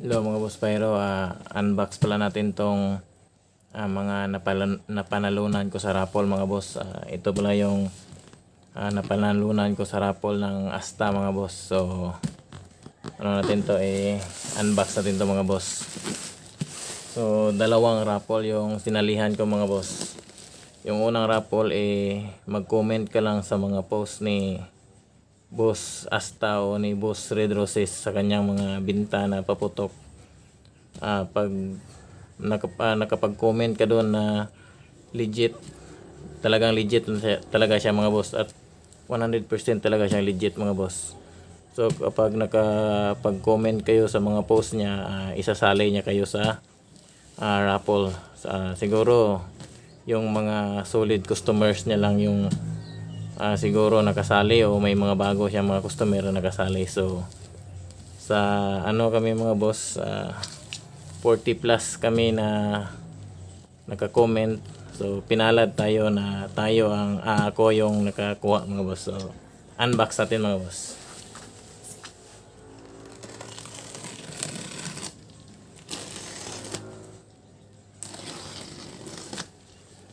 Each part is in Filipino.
Hello mga boss Pyro, ah, unbox pala natin tong ah, mga napanalunan ko sa raffle mga boss. Ah, ito pala yung ah, napanalunan ko sa raffle ng Asta mga boss. So ano natin to eh unbox natin to mga boss. So dalawang raffle yung sinalihan ko mga boss. Yung unang raffle eh mag-comment ka lang sa mga post ni Boss Asta ni Boss Red Roses sa kanyang mga binta na paputok. Ah, pag nakap, ah, nakapag-comment ka doon na legit, talagang legit talaga siya mga boss at 100% talaga siyang legit mga boss. So kapag nakapag-comment kayo sa mga post niya, ah, isasali niya kayo sa ah, raffle. Sa, siguro yung mga solid customers niya lang yung ah, siguro nakasali o may mga bago siya mga customer na nakasali. So sa ano kami mga boss, ah, 40 plus kami na naka-comment. So pinalad tayo na tayo ang ah, ako yung nakakuha mga boss. So unbox natin mga boss.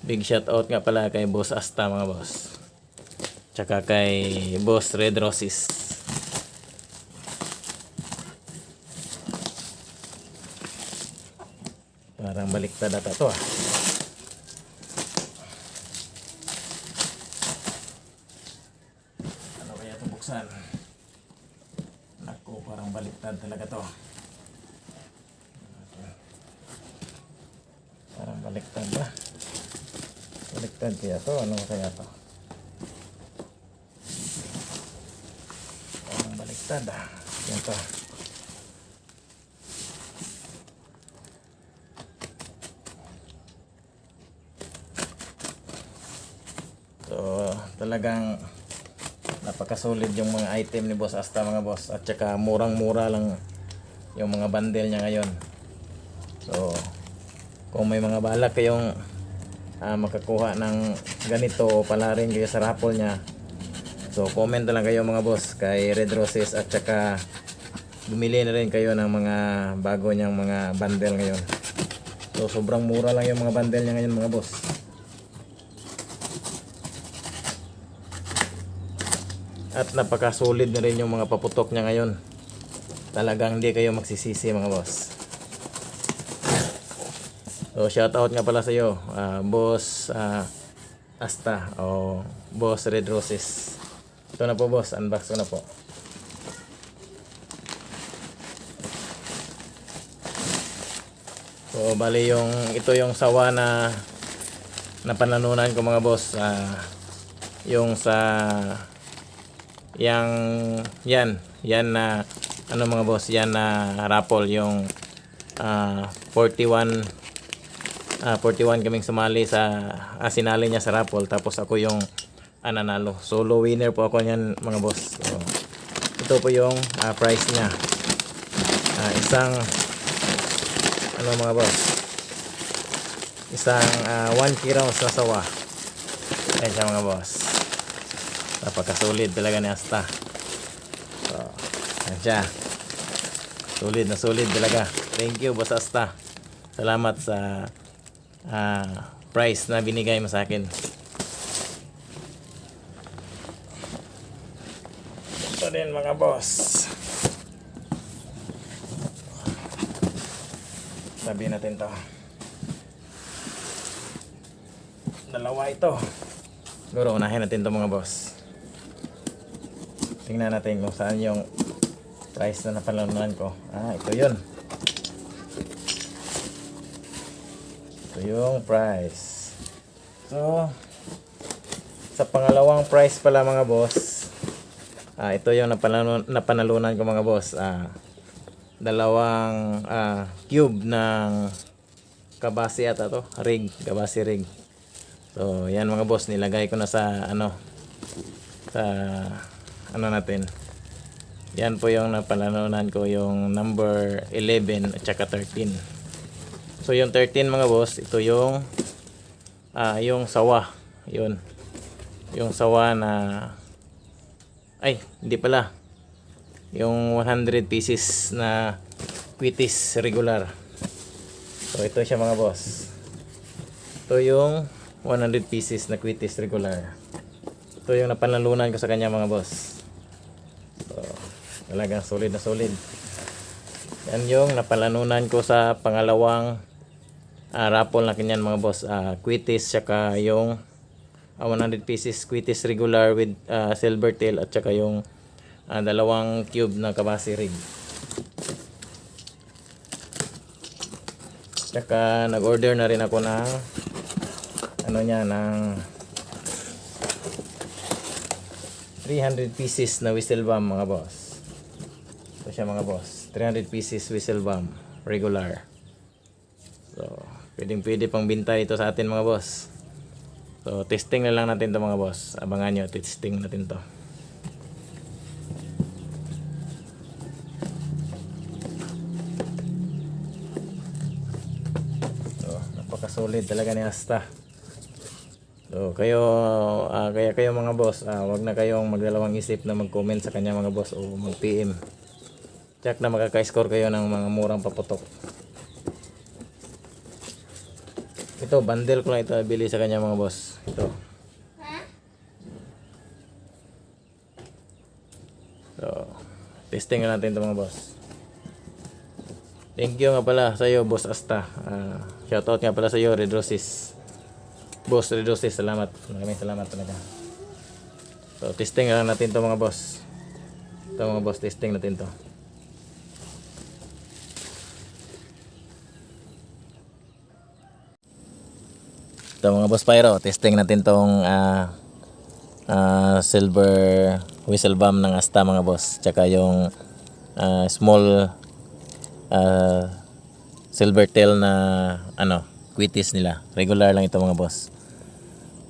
Big shout out nga pala kay Boss Asta mga boss. Tsaka kay Boss Red Roses. Parang baliktad ata to ah. Ano kaya ito buksan? Naku, parang baliktad talaga to. Parang baliktad ba? Baliktad kaya to? Ano kaya to? Parang baliktad ah. Yan to. So, talagang napakasolid yung mga item ni Boss Asta mga boss. At saka murang-mura lang yung mga bundle niya ngayon. So, kung may mga balak kayong ah, makakuha ng ganito pala rin kayo sa raffle niya, so comment na lang kayo mga boss kay Red Roses at saka bumili na rin kayo ng mga bago niyang mga bundle ngayon. So, sobrang mura lang yung mga bundle niya ngayon mga boss. At napaka-solid na rin yung mga paputok niya ngayon. Talagang hindi kayo magsisisi mga boss. So shout out nga pala sa iyo, ah, boss ah, Asta o boss Red Roses. Ito na po boss, unbox ko na po. So bali yung ito yung sawa na napananunan ko mga boss. Ah, yung sa yang yan. Yan na ano mga boss? Yan na raffle. Yung ah, 41 ah, 41 kaming sumali sa ah, sinali niya sa raffle. Tapos ako yung ananalo. Solo winner po ako niyan mga boss. So, ito po yung ah, price niya. Ah, isang ano mga boss? Isang 1 kilo sa sawa. Ayan siya mga boss. Napakasulit talaga ni Asta. So ayan siya. Sulit na sulit talaga. Thank you boss Asta. Salamat sa ah, price na binigay mo sa akin ito din mga boss. Sabi natin to. Dalawa ito. Siguro unahin natin to mga boss. Tingnan natin kung saan yung price na napalanunan ko. Ah ito yun. Ito yung price. So sa pangalawang price pala mga boss ah ito yung napanalunan, napanalunan ko mga boss. Ah dalawang ah, cube ng kabasi ata to rig kabasi rig. So yan mga boss nilagay ko na sa ano sa ano natin. Yan po yung napalanunan ko yung number 11 at saka 13 so yung 13 mga boss ito yung ah, yung sawa. Yun. Yung sawa na ay hindi pala yung 100 pieces na quitis regular. So ito siya mga boss. Ito yung 100 pieces na quitis regular. Ito yung napanalunan ko sa kanya mga boss. So, talagang solid na solid. Yan yung napalanunan ko sa pangalawang ah, raffle na kanyan mga boss. Ah, quitis, saka yung ah, 100 pieces quitis regular with ah, silver tail at saka yung ah, dalawang cube na kabasi rig. Tsaka nag-order na rin ako ng ano niya ng 300 pieces na whistle bomb mga boss. Ito siya mga boss. 300 pieces whistle bomb regular. So, pwedeng pwede pang binta ito sa atin mga boss. So, testing na lang natin to mga boss. Abangan nyo, testing natin to. So, napaka-solid talaga ni Asta. So, kayo, ah, kaya kayo mga boss, ah, wag na kayong magdalawang isip na mag-comment sa kanya mga boss o mag-PM. Check na makaka-score kayo ng mga murang paputok. Ito, bundle ko lang ito bili sa kanya mga boss. Ito. So, testing na natin ito mga boss. Thank you nga pala sa iyo, Boss Asta. Ah, shoutout nga pala sa iyo, Red Roses. Boss Red Roses, salamat. Maraming salamat talaga. So, testing na natin to mga boss. Ito mga boss, testing natin to. Ito mga boss Pyro, testing natin tong ah, ah, silver whistle bomb ng Asta mga boss. Tsaka yung ah, small ah, silver tail na ano, quitis nila. Regular lang ito mga boss.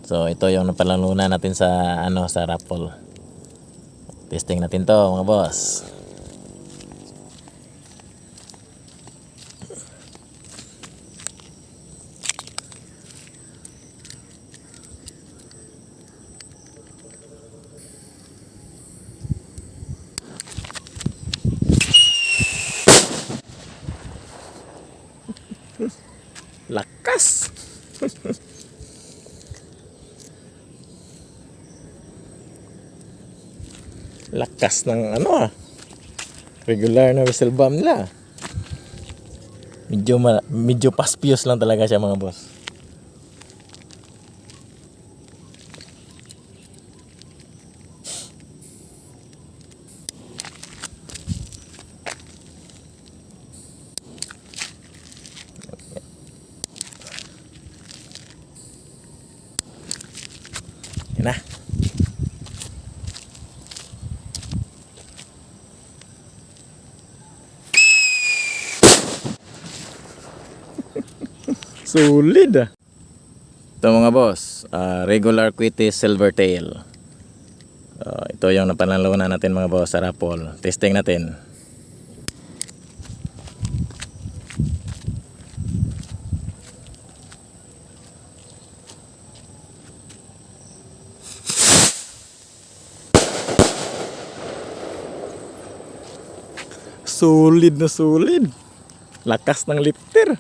So ito yung napalalunan natin sa ano sa raffle. Testing natin to mga boss. Lakas! Lakas ng ano ah. Regular na whistle bomb nila. Medyo, medyo paspios lang talaga siya mga boss. Na. Solid ah. Ito mga boss, ah, regular quitis silver tail. Ah, ito yung napanalawanan natin mga boss sa raffle. Testing natin. Solid na solid. Lakas ng lifter.